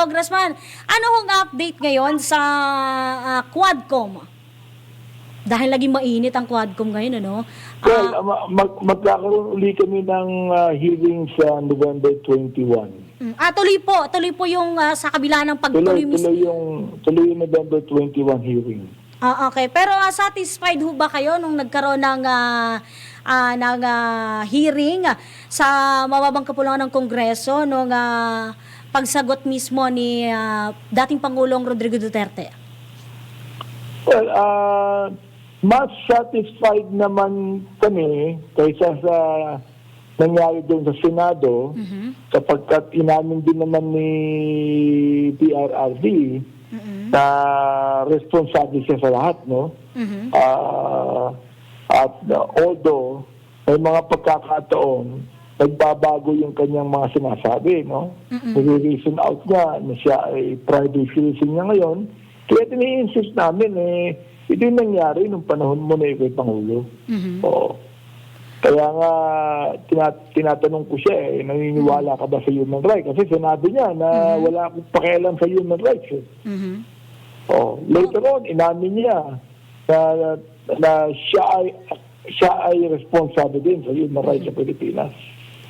Congressman, ano hong update ngayon sa ah, Quadcom? Dahil laging mainit ang Quadcom ngayon, ano? Well, Ah, uh, ma- mag- magkakaroon uli kami ng uh, hearing sa November 21. mm, ah, tuloy po, tuloy po yung ah, sa kabila ng pagtuloy Tuloy, tuloy yung, tuloy yung November 21 hearing. Ah, okay. Pero ah, satisfied ho ba kayo nung nagkaroon ng ah, ah, ng ah, hearing sa mababang kapulungan ng Kongreso nung ah, pagsagot mismo ni ah, dating Pangulong Rodrigo Duterte? Well, uh, mas satisfied naman kami kaysa sa nangyari doon sa Senado Mhm. sapagkat inamin din naman ni PRRD Mhm. na responsable siya sa lahat, no? Mhm. Ah, at uh, although may mga pagkakataon, nagbabago yung kanyang mga sinasabi, no? Mm-mm. Nire-reason out niya na siya ay private citizen niya ngayon. Kaya tini-insist namin, eh, ito yung nangyari nung panahon mo na ikaw Pangulo. Mhm. Oo. Kaya nga, tina- tinatanong ko siya, eh, naniniwala ka ba sa human rights? Kasi sinabi niya na wala akong pakialam sa human rights. Eh. Mhm. Oh, later on, inamin niya na, na siya ay siya ay responsable din sa human rights sa Pilipinas.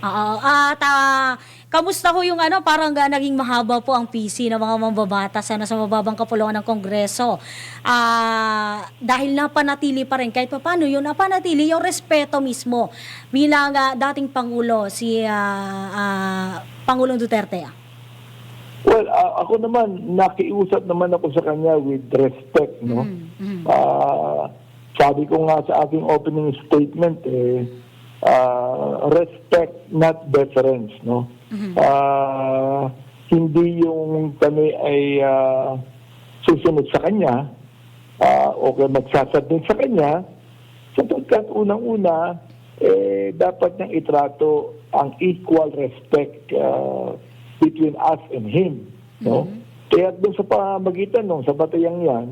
Oo. At ah, kamusta ho yung ano, parang ah, naging mahaba po ang PC ng mga mambabatas ano, sa mababang kapulungan ng Kongreso. Ah, dahil napanatili pa rin, kahit pa paano yun, napanatili yung respeto mismo bilang ah, dating Pangulo, si ah, ah, Pangulong Duterte. ah. Well, ah, ako naman, nakiusap naman ako sa kanya with respect, no? Mm, mm. Ah, sabi ko nga sa aking opening statement, eh, respect, not deference, no? Ah, hindi yung kami ay ah, susunod sa kanya, ah, o kaya magsasabing sa kanya, sapagkat unang-una, eh, dapat niyang itrato ang equal respect ah, between us and him. No? Kaya doon sa pamagitan nung sa batayang yan,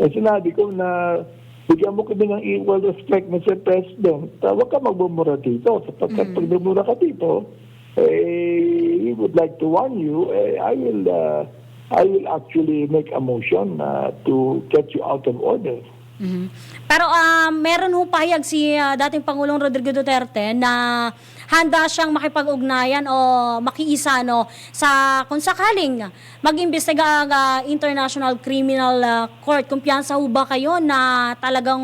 eh, sinabi ko na bigyan mo kami ng equal respect, Mr. President. Huwag ka magbumura dito. Sapagkat pag bumura ka dito, eh, we would like to warn you, eh, I will uh, I will actually make a motion uh, to get you out of order. Mhm. Pero ah, meron ho pahayag si ah, dating Pangulong Rodrigo Duterte na handa siyang makipag-ugnayan o makiisa no, sa kung sakaling mag-imbestiga ang ah, International Criminal ah, Court. Kumpiyansa ho ba kayo na talagang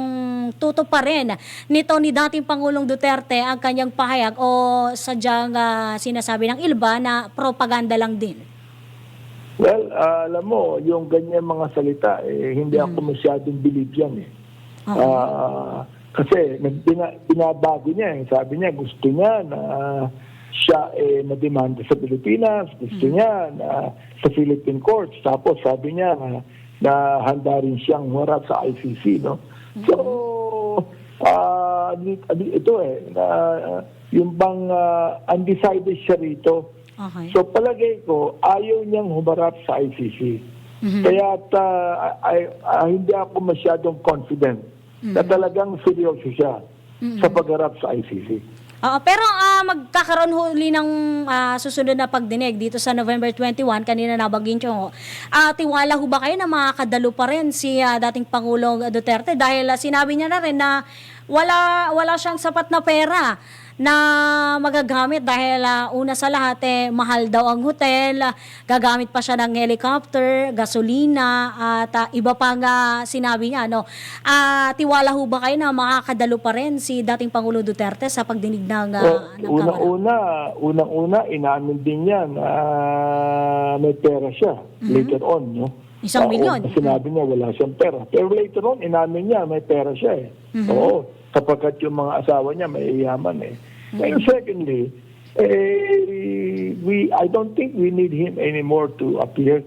tuto pa rin nito ni dating Pangulong Duterte ang kanyang pahayag o sadyang ah, sinasabi ng ilba na propaganda lang din? Well, ah, alam mo, yung ganyan mga salita, eh, hindi ako masyadong believe yan. Eh. Oo. Ah, kasi bina- binabago niya. eh. Sabi niya, gusto niya na siya eh, mademanda sa Pilipinas. Gusto niya na sa Philippine courts. Tapos sabi niya na, na handa rin siyang humarap sa ICC. No? So, ah, di- di- ito eh, na, yung bang ah, undecided siya rito. Okay. So palagay ko, ayaw niyang humarap sa ICC. Mhm. Kaya uh, ay, ay- hindi ako masyadong confident na talagang seryoso siya sa pagharap sa ICC. Oo, pero ah, magkakaroon huli ng ah, susunod na pagdinig dito sa November 21, kanina nabagin nyo. Ah, tiwala ho ba kayo na makakadalo pa rin si ah, dating Pangulong Duterte dahil ah, sinabi niya na rin na wala wala siyang sapat na pera na magagamit dahil ah, una sa lahat eh, mahal daw ang hotel, gagamit pa siya ng helicopter, gasolina at ah, iba pang ah, sinabi niya no. Ah, tiwala ho ba kayo na makakadalo pa rin si dating Pangulo Duterte sa pagdinig ng, Well, ng Kamara? unang-una, inamin din niya na may pera siya later on. No? Mm-hmm. Isang Ah, milyon. oo, sinabi niya wala siyang pera. Pero later on, inamin niya may pera siya eh. Mm-hmm. Oo, sapagkat yung mga asawa niya may yaman eh. Ngayon, secondly, eh, we, I don't think we need him anymore to appear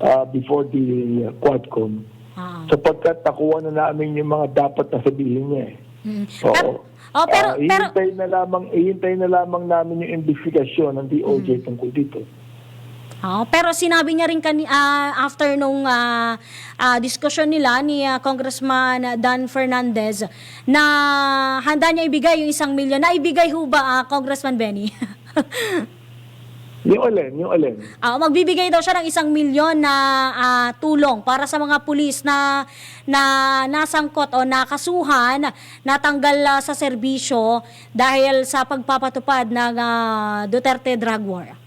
uh, before the uh, Quadcom. Ah. Sapagkat nakuha na namin yung mga dapat na sabihin niya eh. Mm. Oo. Pero, oh, pero, Ah, pero, ihintay na lamang, ihintay na lamang namin yung investigasyon ng DOJ Mm. tungkol dito. Oh, pero sinabi niya rin kani, ah, after nung ah, ah, diskusyon nila ni ah, Congressman Dan Fernandez na handa niya ibigay yung isang milyon. Na ibigay ho ba, ah, Congressman Benny? Yung alin, yung alin. Ah, magbibigay daw siya ng isang milyon na ah, tulong para sa mga pulis na na nasangkot o nakasuhan natanggal ah, sa serbisyo dahil sa pagpapatupad ng ah, Duterte drug war.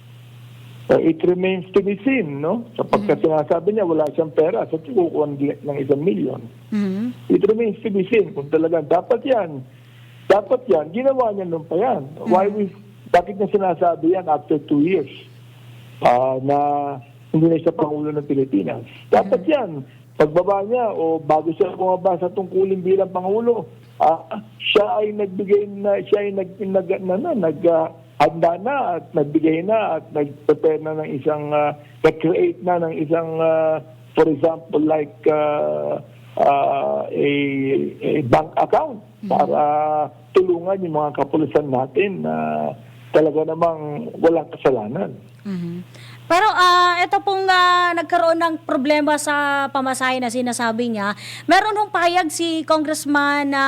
Uh, it remains to be seen, no? Sapagkat sinasabi niya wala siyang pera sa kukuha ng isang milyon. Mhm. It remains to be seen kung talaga dapat yan. Dapat yan. Ginawa niya nung pa yan. Why we, bakit niya sinasabi yan after two years Ah, na hindi na siya Pangulo ng Pilipinas? Dapat yan. Pagbaba niya o bago siya bumaba sa tungkulin bilang Pangulo, ah, siya ay nagbigay na, siya ay nag, nag, na, na, nag, ah, handa na at nagbigay na at nag-prepare na ng isang, ah, nag-create na ng isang, ah, for example, like uh, uh, a, a bank account para tulungan yung mga kapulisan natin na talaga namang walang kasalanan. Mhm. Pero ah ito pong ah, nagkaroon ng problema sa pamasahe na sinasabi niya. Meron hong pahayag si Congressman na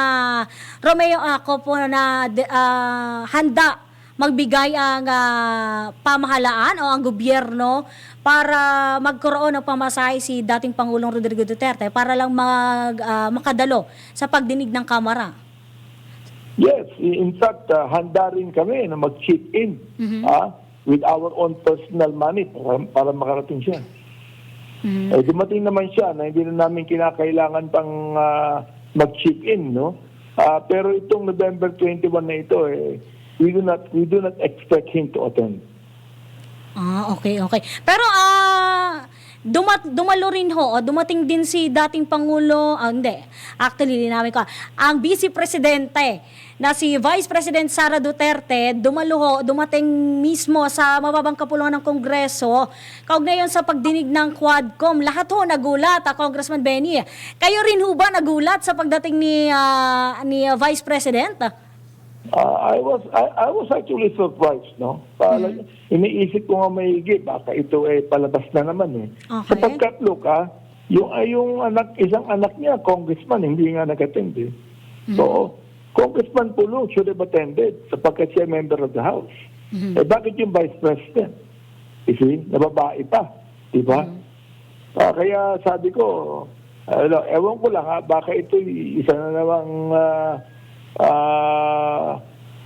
Romeo Aco po na de- ah, handa magbigay ang ah, pamahalaan o ang gobyerno para magkaroon ng pamasahe si dating Pangulong Rodrigo Duterte para lang mag, ah, makadalo sa pagdinig ng Kamara. Yes, in fact, uh, handa rin kami na mag-chip in ah, with our own personal money para, para makarating siya. Mhm. Eh, dumating naman siya na hindi na namin kinakailangan pang ah, mag-chip in, no? Ah, pero itong November 21 na ito, eh, we do not we do not expect him to attend. Ah, okay, okay. Pero ah dumat dumalo rin ho, o dumating din si dating pangulo, ah, hindi. Actually, linawin ko. Ang vice presidente na si Vice President Sara Duterte, dumalo dumating mismo sa mababang kapulungan ng Kongreso. Kaugnay yun sa pagdinig ng Quadcom. Lahat ho nagulat, ah, Congressman Benny. Kayo rin ho ba nagulat sa pagdating ni ah, ni ah, Vice President? Ah, I was I, I was actually surprised, no? Parang iniisip ko nga maigi, baka ito eh palabas na naman eh. Okay. Sapagkat look, ah, yung ay yung anak isang anak niya, congressman, hindi nga nag-attend eh. So, Congressman Pulong should have attended sapagkat siya member of the House. Eh bakit yung Vice President? You see, nababae pa, di ba? Ah, kaya sabi ko, ano, ewan ko lang ha, baka ito isa na namang ah, ah,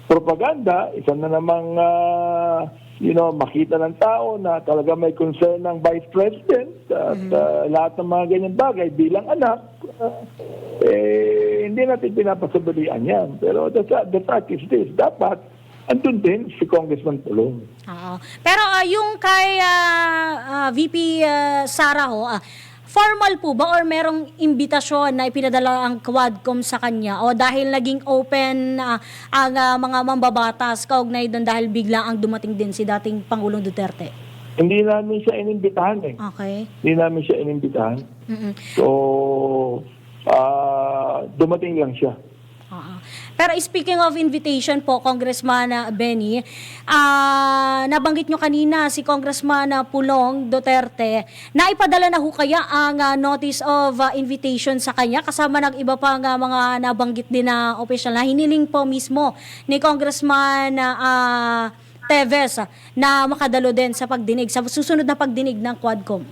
propaganda, isa na namang ah, you know, makita ng tao na talaga may concern ng Vice President at ah, lahat ng mga ganyan bagay bilang anak, ah, eh, hindi natin pinapasabalian yan. Pero the, the fact is this, dapat andun din si Congressman Pulong. Oo. Pero ah, yung kay ah, ah, VP ah, Sara ho, ah, formal po ba or merong imbitasyon na ipinadala ang Quadcom sa kanya o dahil naging open ah, ang ah, mga mambabatas kaugnay doon dahil bigla ang dumating din si dating Pangulong Duterte? Hindi namin siya inimbitahan eh. Okay. Hindi namin siya inimbitahan. Mm-mm. So, ah dumating lang siya. Oo. Pero speaking of invitation po, Congressman Benny, ah, nabanggit nyo kanina si Congressman Pulong Duterte, naipadala na ho kaya ang ah, notice of ah, invitation sa kanya kasama ng iba pang ah, mga nabanggit din na official na hiniling po mismo ni Congressman ah, Teves na makadalo din sa pagdinig, sa susunod na pagdinig ng Quadcom.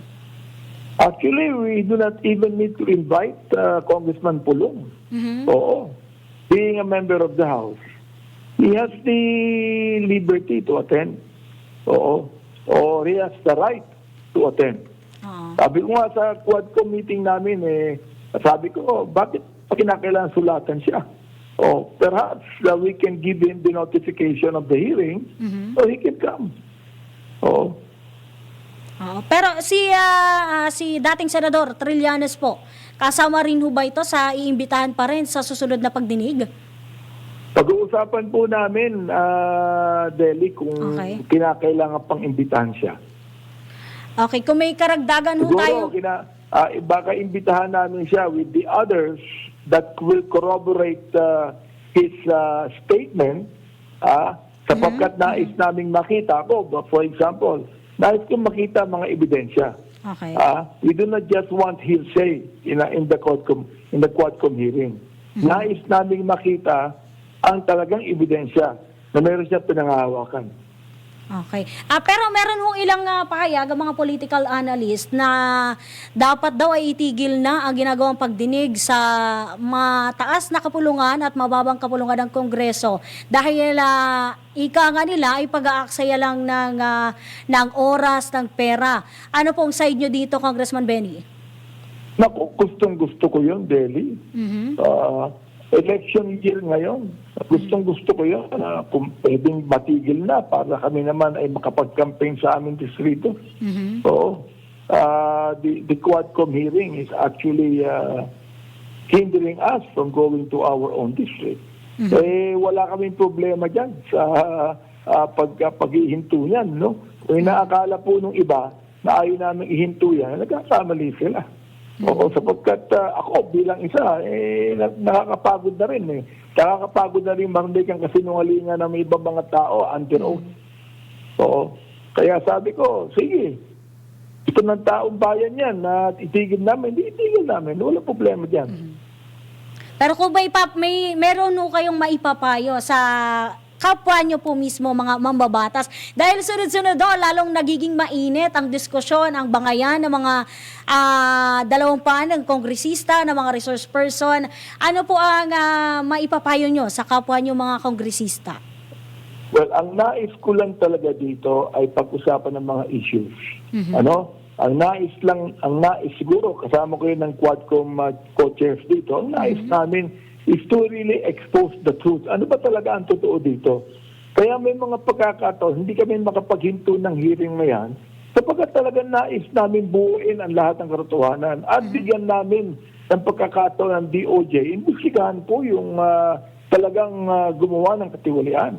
Actually, we do not even need to invite ah, Congressman Pulong. Mhm. Oo. Being a member of the House, he has the liberty to attend. Oo. Or he has the right to attend. Oo. Sabi ko nga sa Quadcom meeting namin, eh, sabi ko, oh, bakit pa kinakailangan sulatan siya? Oh, perhaps uh, we can give him the notification of the hearing so he can come. Oh, Oo. Pero si ah, ah, si dating senador Trillanes po, kasama rin ho ba ito sa iimbitahan pa rin sa susunod na pagdinig? Pag-uusapan po namin, uh, Deli, kung Okay. kinakailangan pang imbitahan siya. Okay, kung may karagdagan ho tayo. Siguro, kina, ah, baka imbitahan namin siya with the others that will corroborate uh, his uh, statement ah, sapagkat nais naming makita ko, for example, nais kong makita mga ebidensya. Okay. Ah, we do not just want hearsay in, a, in the Quadcom in the Quadcom hearing. Nais naming makita ang talagang ebidensya na meron siya pinangahawakan. Okay. Ah, pero meron hong ilang uh, pahayag ang mga political analyst na dapat daw ay itigil na ang ginagawang pagdinig sa mataas na kapulungan at mababang kapulungan ng Kongreso dahil ah, ika nga nila ay pag-aaksaya lang ng, ah, ng oras, ng pera. Ano pong side nyo dito, Congressman Benny? Naku, gustong gusto ko yun, Deli. Mhm. Ah, election year ngayon. Gustong gusto ko yun na kung pwedeng matigil na para kami naman ay makapag-campaign sa aming distrito. Mhm. Oo. Ah, the, the Quadcom hearing is actually ah, hindering us from going to our own district. Eh, wala kaming problema dyan sa ah, pag, pag-ihinto niyan, no? Kung inaakala po nung iba na ayaw namin ihinto yan, nagkakamali sila. Oo, sapagkat ah, ako bilang isa, eh, na- nakakapagod na rin eh. Nakakapagod na rin marinig ang kasinungalingan ng iba mga tao under oath. Oo. Kaya sabi ko, sige, ito ng taong bayan yan na itigil namin, hindi itigil namin. Wala problema dyan. Pero kung may, pap, may meron ho kayong maipapayo sa kapwa nyo po mismo mga mambabatas. Dahil sunod-sunod do, lalong nagiging mainit ang diskusyon, ang bangayan ng mga ah, dalawang paan ng kongresista, ng mga resource person. Ano po ang ah, maipapayo nyo sa kapwa nyo mga kongresista? Well, ang nais ko lang talaga dito ay pag-usapan ng mga issues. Ano? Ang nais lang, ang nais siguro, kasama ko yun ng Quadcom uh, co-chairs dito, ang nais namin is to really expose the truth. Ano ba talaga ang totoo dito? Kaya may mga pagkakataon, hindi kami makapaghinto ng hearing na yan, sapagkat talaga nais namin buuin ang lahat ng katotohanan at bigyan namin ng pagkakataon ng DOJ, imbestigahan po yung ah, talagang ah, gumawa ng katiwalian.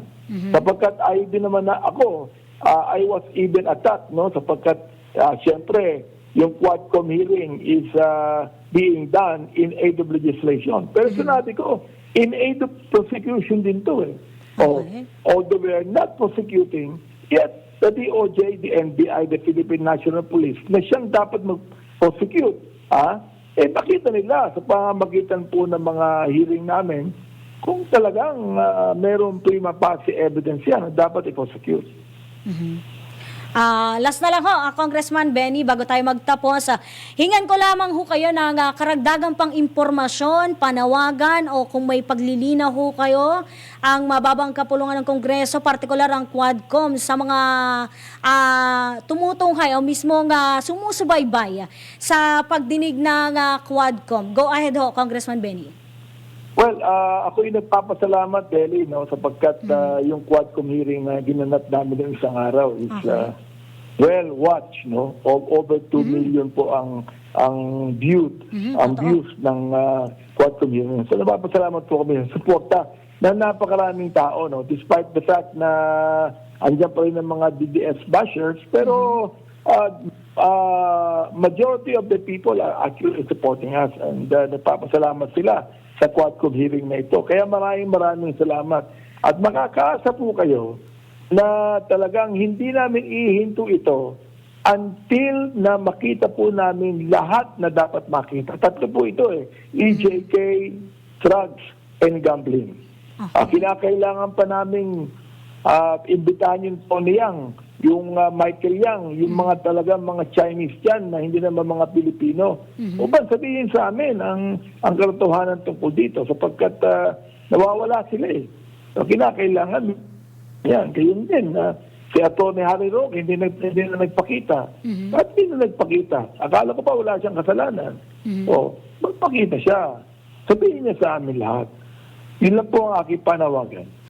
Sapagkat ayaw din naman na ako, ah, I was even attacked, no? Sapagkat, ah, siyempre, yung Quadcom hearing is ah, being done in aid of legislation. Pero sinabi ko, in aid of prosecution din to eh. Oh, Okay. although we are not prosecuting, yet the DOJ, the NBI, the Philippine National Police, na siyang dapat mag-prosecute, ah, eh makita nila sa pamamagitan po ng mga hearing namin kung talagang ah, mayroong prima facie evidence yan na dapat i-prosecute. Ah, last na lang ho, ah, Congressman Benny, bago tayo magtapos. ah, hingan ko lamang ho kayo ng ah, karagdagang pang impormasyon, panawagan o kung may paglilinaw ho kayo ang mababang kapulungan ng Kongreso, partikular ang Quadcom sa mga ah, tumutunghay o mismo nga sumusubaybay sa pagdinig ng ah, Quadcom. Go ahead ho, Congressman Benny. Well, uh, ako yung nagpapasalamat, Deli, no, sapagkat uh, yung Quadcom hearing na ginanap namin ng isang araw is uh, well watched, no? O- over 2 million po ang ang viewed, ang totoo. views ng uh, Quadcom hearing. So nagpapasalamat po kami sa suporta ng napakaraming tao, no? Despite the fact na andyan pa rin ng mga DDS bashers, pero uh, uh, majority of the people are actually supporting us and uh, nagpapasalamat sila sa Quadcom hearing na ito. Kaya maraming maraming salamat. At makakaasa po kayo na talagang hindi namin ihinto ito until na makita po namin lahat na dapat makita. Tatlo po ito eh. EJK, drugs, and gambling. Ah, kinakailangan pa namin ah, imbitahan yung Tony Yang, yung ah, Michael Yang, yung mga talagang mga Chinese dyan na hindi naman mga Pilipino. Upang sabihin sa amin ang, ang katotohanan tungkol dito sapagkat ah, nawawala sila eh. So, kinakailangan yan, gayon din. na si Atty. Harry Roque hindi, nag, hindi na nagpakita. At hindi na nagpakita. Akala ko pa wala siyang kasalanan. O, magpakita siya. Sabihin niya sa amin lahat. Yun lang po ang aking panawagan.